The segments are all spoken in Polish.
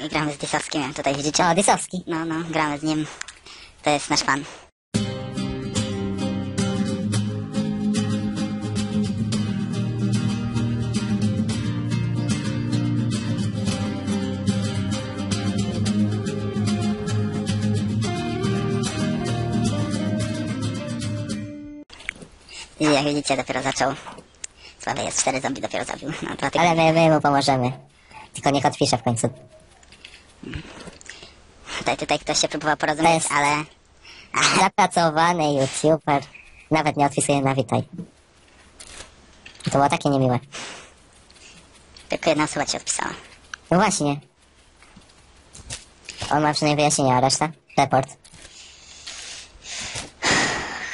I gramy z Dysowskim, jak tutaj widzicie. O, Dysowski. No, no, gramy z nim. To jest nasz fan. I jak widzicie, dopiero zaczął. Słaby jest, cztery zombie dopiero zabił. No. Ale my, my mu pomożemy. Tylko niech odpisze w końcu. Tutaj, tutaj ktoś się próbował porozumieć, Jest. ale... Zapracowany youtuber. Nawet nie odpisuje na witaj. To było takie niemiłe. Tylko jedna osoba ci odpisała. No właśnie. On ma przynajmniej wyjaśnienia, a reszta? Report.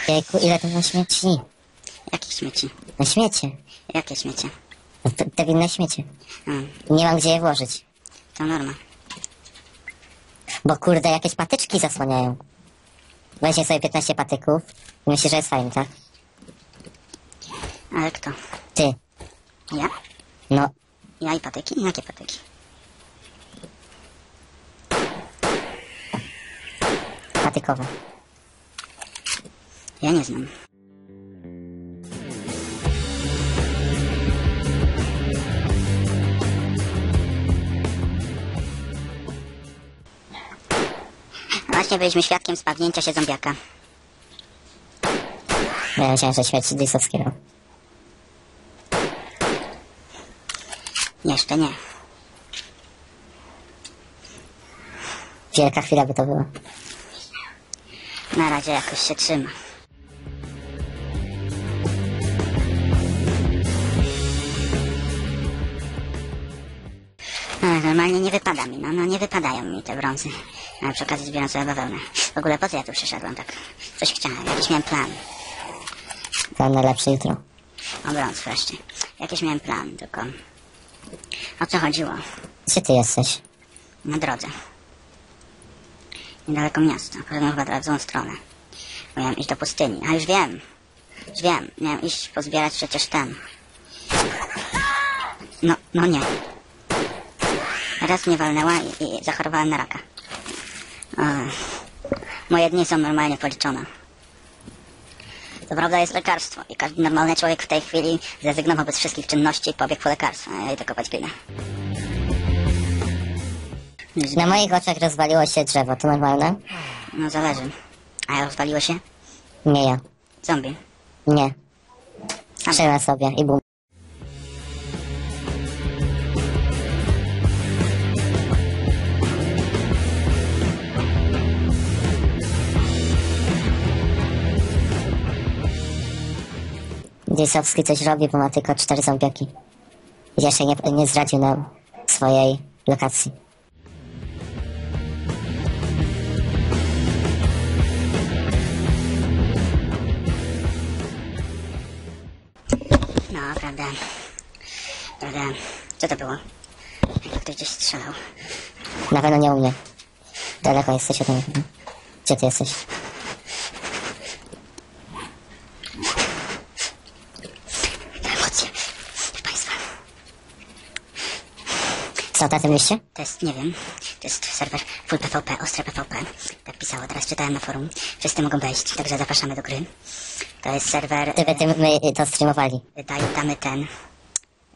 Jejku, ile to na śmieci? Jakie śmieci? Na śmiecie. Jakie śmiecie? No Te, te winne śmiecie. Nie mam gdzie je włożyć. to norma. Bo kurde, jakieś patyczki zasłaniają. Weźmie sobie 15 patyków i myśli, że jest fajnie, tak? Ale kto? Ty. Ja? No, Ja i patyki? Jakie patyki? patykowe. Ja nie znam. Właśnie byliśmy świadkiem spadnięcia się zombiaka. Ja myślałem, że śmierć Dysowskiego. Jeszcze nie. Wielka chwila by to była. Na razie jakoś się trzyma. No, normalnie nie wypada mi, no, no nie wypadają mi te brązy. A przy okazji zbieram sobie bawełnę. W ogóle po co ja tu przyszedłem tak? Coś chciałem, jakiś miałem plan. Plan najlepszy jutro. O brąz wreszcie. Jakiś miałem plan, tylko... O co chodziło? Gdzie ty jesteś? Na drodze. Niedaleko miasta, poszedłem chyba w złą stronę. Miałem iść do pustyni, a już wiem. Już wiem, miałem iść pozbierać przecież ten. No, no nie. Raz mnie walnęła i, i zachorowałem na raka. Moje dni są normalnie policzone. To prawda jest lekarstwo i każdy normalny człowiek w tej chwili zrezygnował z wszystkich czynności i pobiegł po lekarstwo, ja idę kopać glinę. Na moich oczach rozwaliło się drzewo. To normalne? No zależy. A rozwaliło się? Nie ja. Zombie. Nie. Sam. Trzymaj sobie i bum. Dysowski coś robi, bo ma tylko cztery zombiaki. Jeszcze nie, nie zdradził nam swojej lokacji. No, prawda. Prawda. Co to było? Ktoś gdzieś strzelał. Na pewno nie u mnie. Daleko jesteś ode mnie. Gdzie ty jesteś? Co na tym liście? To jest, nie wiem, to jest serwer full PvP, ostre PvP. Tak pisało, teraz czytałem na forum. Wszyscy mogą wejść, także zapraszamy do gry. To jest serwer... Gdyby ty, my to streamowali. Daj, damy ten.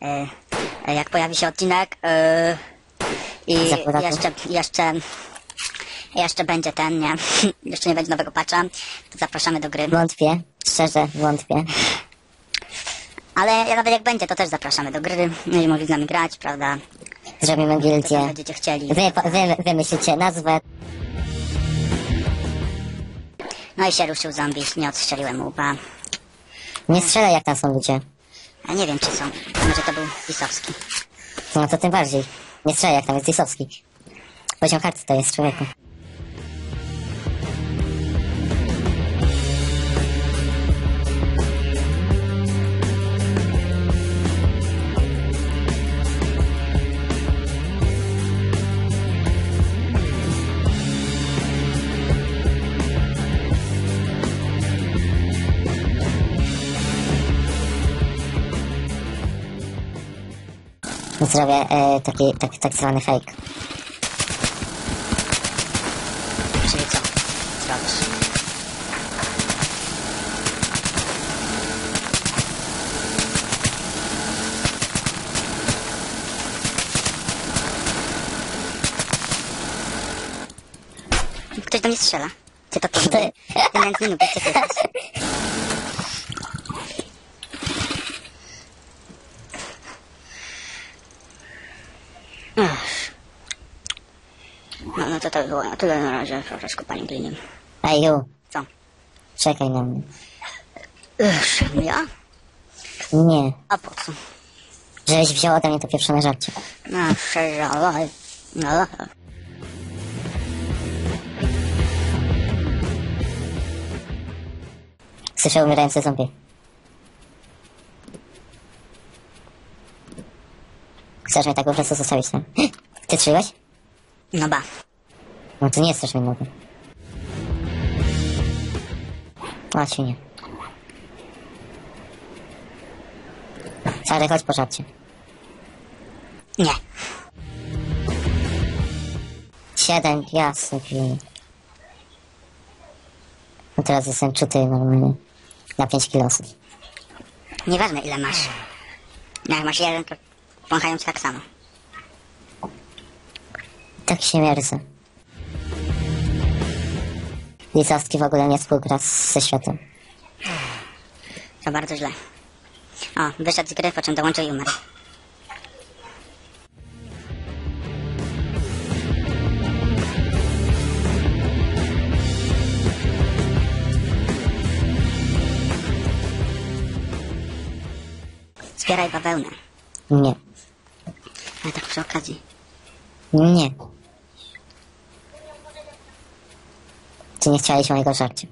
E, e, jak pojawi się odcinek e, i jeszcze, jeszcze, jeszcze będzie ten, nie? jeszcze nie będzie nowego patcha, to zapraszamy do gry. Wątpię. Szczerze, wątpię. Ale ja nawet jak będzie, to też zapraszamy do gry. Jeżeli mogli z nami grać, prawda? Zrobimy gildię. będziecie chcieli. Wy, wy wymyślicie nazwę. No i się ruszył zombie, nie odstrzeliłem łba. Nie strzelaj jak tam są ludzie. A nie wiem, czy są. Może to był Pisowski. No to tym bardziej. Nie strzelaj jak tam jest Lisowski. Poziom karty to jest człowieku. zrobię e, taki, taki tak zwany fake. Czyli co? Zrobisz. Ktoś do mnie strzela. Czy to kiedy? Ten minut, co to jest? No, no to to by było na tyle na razie z kopaniem gliny. Aju, Co? czekaj na mnie. Ech, ja? Nie, A po co? żebyś wziął ode mnie to pieprzone żarcie. No, szczerze. No, Słyszę umierające zombie. Chcesz mnie tak po prostu zostawić tam? Ty trzymałeś? no ba. No to nie jest też mi mogę. O, ci nie. Ale chodź po żarcie. Nie. Siedem piasek i... No teraz jestem czuty normalnie. Na pięć kilosów. Nieważne ile masz. Jak masz jeden, to wąchają cię tak samo. Tak się mierzę. Licowski w ogóle nie współgra ze światem. To bardzo źle. O, wyszedł z gry, po czym dołączył i umarł. Zbieraj bawełnę. Nie. Ale tak przy okazji. Nie. Ty nie chciałeś mojego żarcia.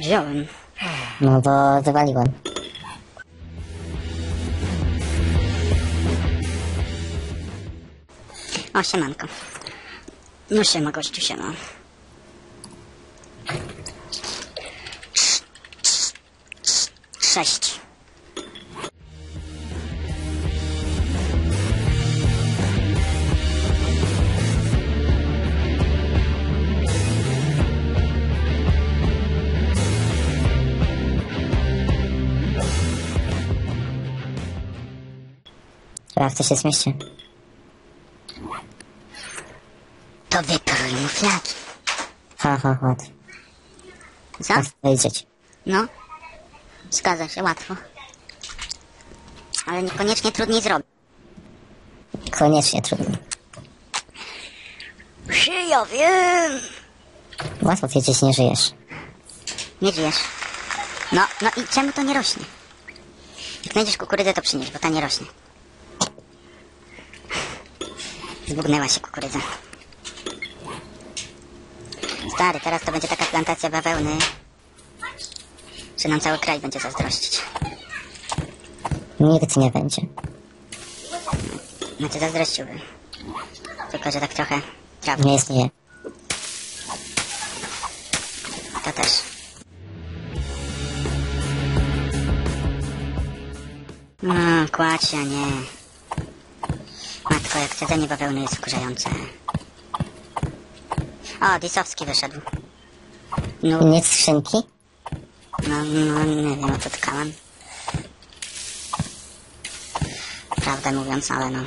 Wziąłem. No bo wywaliłem. O, siemanko. No siema, gościu, siema. Sześć. W to się zmieści. To wyprój mu flaki. Ha, ha, ha. Co? Powiedzieć. No. Zgadza się, łatwo. Ale niekoniecznie trudniej zrobić. Koniecznie trudno. Ja wiem. Łatwo wiedzieć, nie żyjesz. Nie żyjesz. No, no i czemu to nie rośnie? Jak znajdziesz kukurydzę, to przynieś, bo ta nie rośnie. Zbugnęła się kukurydza. Stary, teraz to będzie taka plantacja bawełny, że nam cały kraj będzie zazdrościć. Nigdy nie będzie. Znaczy zazdrościłby. Tylko, że tak trochę trawy. Nie istnieje. To też. No, kładź się, nie. Siedzenie bawełny jest wkurzające. O, Disowski wyszedł. No, Nic skrzynki? no, no nie wiem, o co tkałem. Prawdę mówiąc, ale no.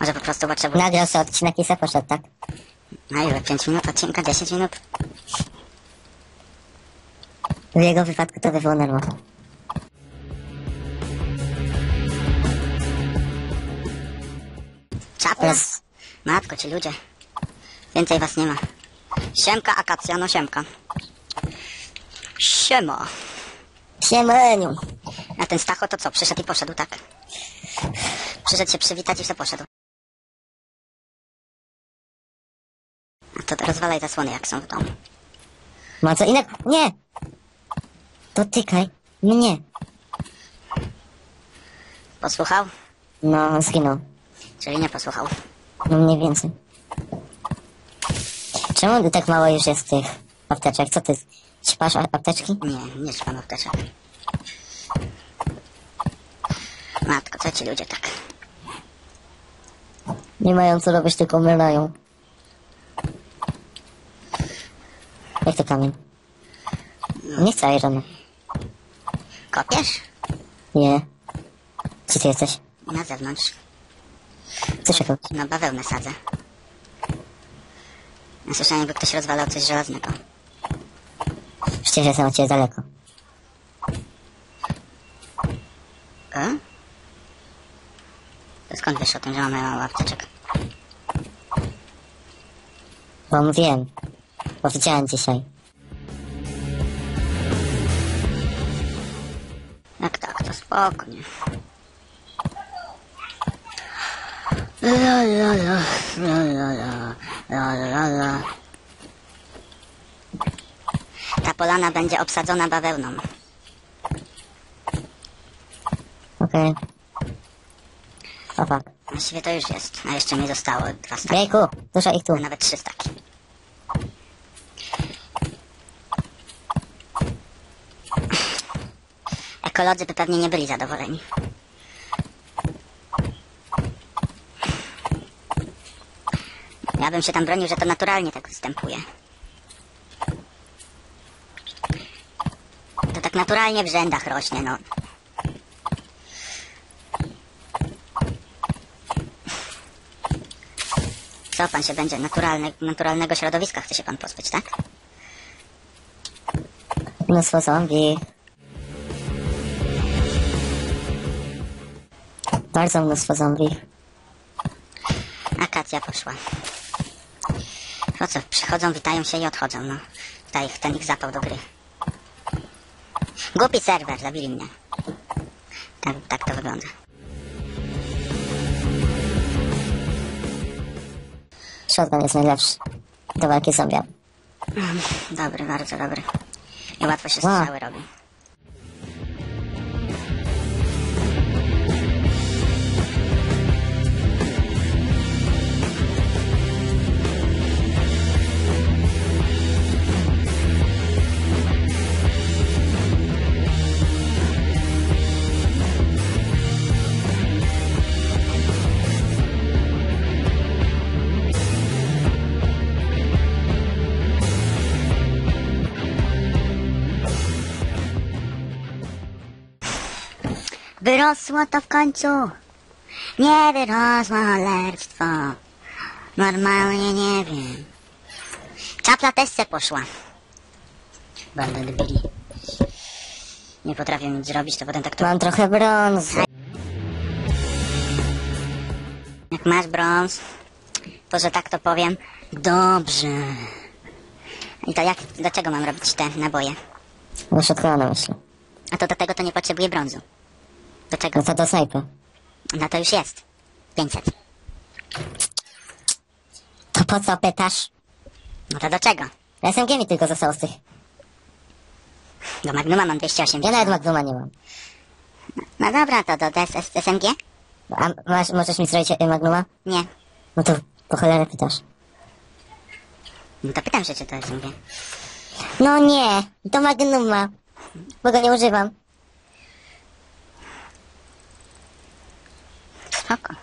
Może po prostu potrzebuję. Nagrał sobie odcinek i se poszedł, tak? Na ile? 5 minut odcinka? 10 minut? W jego wypadku to by było normalne. Teraz Matko, ci ludzie. Więcej was nie ma. Siemka, akacja, no siemka. Siema. Siemeniu! A ten Stacho to co? Przyszedł i poszedł, tak? Przyszedł się przywitać i się poszedł. A to rozwalaj zasłony, jak są w domu. Ma co innego? Nie! Dotykaj mnie. Posłuchał? No, zginął. Czyli nie posłuchał. No mniej więcej. Czemu tak mało już jest tych apteczek? Co ty? Ćpasz apteczki? Nie, nie trzymam apteczek. Matko, co ci ludzie tak? Nie mają co robić, tylko umierają. Jak to kamień? Nie chcę ironu. Kopiesz? Nie. Gdzie ty jesteś? Na zewnątrz. Co się kopi? No bawełnę sadzę. Ja słyszałem, jakby ktoś rozwalał coś żelaznego. Przecież jestem od ciebie daleko. E? To skąd wiesz o tym, że mamy mało apteczek? Bo mówiłem. Bo widziałem dzisiaj. Jak tak, to spoko, nie? La, la, la, la, la, la, la, la, la. Ta polana będzie obsadzona bawełną. Okej. O fuck. Właściwie to już jest, a jeszcze mi zostało dwa staki, Jejku, dużo ich tu. a nawet trzy staki. Ekolodzy by pewnie nie byli zadowoleni. Ja bym się tam bronił, że to naturalnie tak występuje. To tak naturalnie w rzędach rośnie, no. Co pan się będzie naturalne, naturalnego środowiska chce się pan pozbyć, tak? Mnóstwo zombie. Bardzo mnóstwo zombie. Akacja poszła. Co? Przychodzą, witają się i odchodzą, no. Tutaj ich, ten ich zapał do gry. Głupi serwer, zabili mnie. Tak, tak to wygląda. Shotgun jest najlepszy. Do walki z zombie. Dobry, bardzo dobry. I łatwo się Wow. strzały robi. Wyrosło to w końcu. Nie wyrosło cholerstwo. Normalnie nie wiem. Czapla też se poszła. Banda debili. Nie potrafię nic zrobić, to potem tak to... Mam trochę brązu. Jak masz brąz, to że tak to powiem, dobrze. I to jak, do czego mam robić te naboje? Shotguna myślę. A to do tego to nie potrzebuję brązu. Do czego? No to do snajpy. No to już jest. 500. To po co pytasz? No to do czego? SMG mi tylko zostało z tych. Do Magnuma mam 280. Ja nawet Magnuma nie mam. No dobra, to do DS SMG? A masz, możesz mi zrobić e, Magnuma? Nie. No to po cholerę pytasz. No to pytam się, czy to SMG. No nie, to Magnuma. Bo go nie używam. Spoko.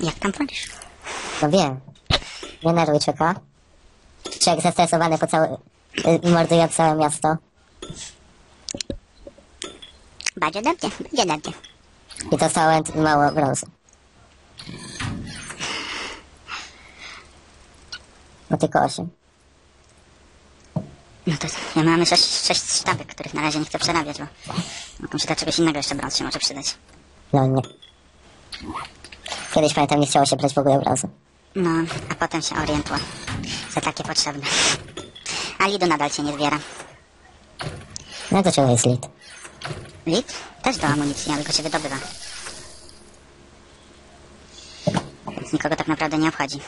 Jak tam wolisz? No wiem. Nie nerwuj czeka. Człowiek zestresowany po całe... y, Morduje całe miasto. Będzie dobrze, będzie dobrze. I dostałem mało brązu. No tylko osiem. No to ja mamy sześć, sześć sztabek, których na razie nie chcę przerabiać, bo mogą się do czegoś innego jeszcze brąz się może przydać. No nie. Kiedyś pamiętam nie chciało się brać w ogóle brązu. No, a potem się orientuję. Za takie potrzebne. A lidu nadal się nie zbiera. No do czego jest lit? Lid? Też do amunicji, ale go się wydobywa. Więc nikogo tak naprawdę nie obchodzi.